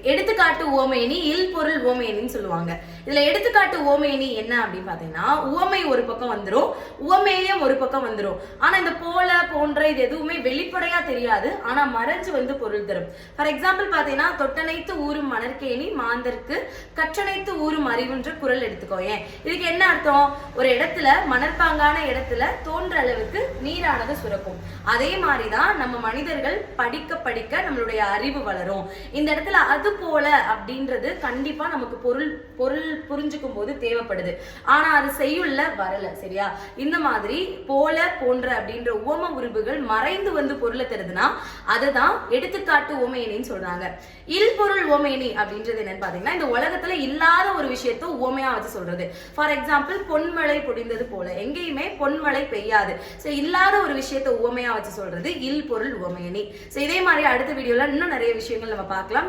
எடுத்துக்காட்டு ஓமையணி இல் பொருள் ஓமேனின்னு சொல்லுவாங்க. இதுல எடுத்துக்காட்டு ஓமையணி என்ன அப்படின்னு பாத்தீங்கன்னா உவமை ஒரு பக்கம் வந்துரும் உவமேயம் ஒரு பக்கம் வந்துரும். ஆனா இந்த போல போன்ற இது எதுவுமே வெளிப்படையா தெரியாது. ஆனா மறைஞ்சு வந்து பொருள் தரும். ஃபார் எக்ஸாம்பிள் பாத்தீங்கன்னா தொட்டனைத்து ஊரும் மணற்கேணி மாந்தர்க்கு கற்றனைத்து ஊரும் அறிவுன்ற குரல் எடுத்துக்கோ ஏன்? இதுக்கு என்ன அர்த்தம்? ஒரு இடத்துல மணற்பாங்கான இடத்துல தோன்ற அளவுக்கு நீரானது சுரக்கும். அதே மாதிரிதான் நம்ம மனிதர்கள் படிக்க படிக்க நம்மளுடைய அறிவு வளரும். இந்த இடத்துல அது போல அப்படின்றது கண்டிப்பா நமக்கு பொருள் பொருள் புரிஞ்சுக்கும் போது தேவைப்படுது. ஆனா அது செய்யுள்ள வரல சரியா? இந்த மாதிரி போல போன்ற அப்படின்ற உவம உருபுகள் மறைந்து வந்து பொருளை தருதுன்னா அதுதான் எடுத்துக்காட்டு உவமையணின்னு சொல்றாங்க. இல் பொருள் உவமையணி அப்படின்றது என்னன்னு பாத்தீங்கன்னா இந்த உலகத்துல இல்லாத ஒரு விஷயத்த உவமையா வச்சு சொல்றது. ஃபார் எக்ஸாம்பிள் பொன்மழை பொடிந்தது போல. எங்கேயுமே பொன்மழை பெய்யாது. சோ இல்லாத ஒரு விஷயத்த உவமையா வச்சு சொல்றது இல் பொருள் உவமையணி சோ இதே மாதிரி அடுத்த வீடியோல இன்னும் நிறைய விஷயங்கள் நம்ம பார்க்கலாம்.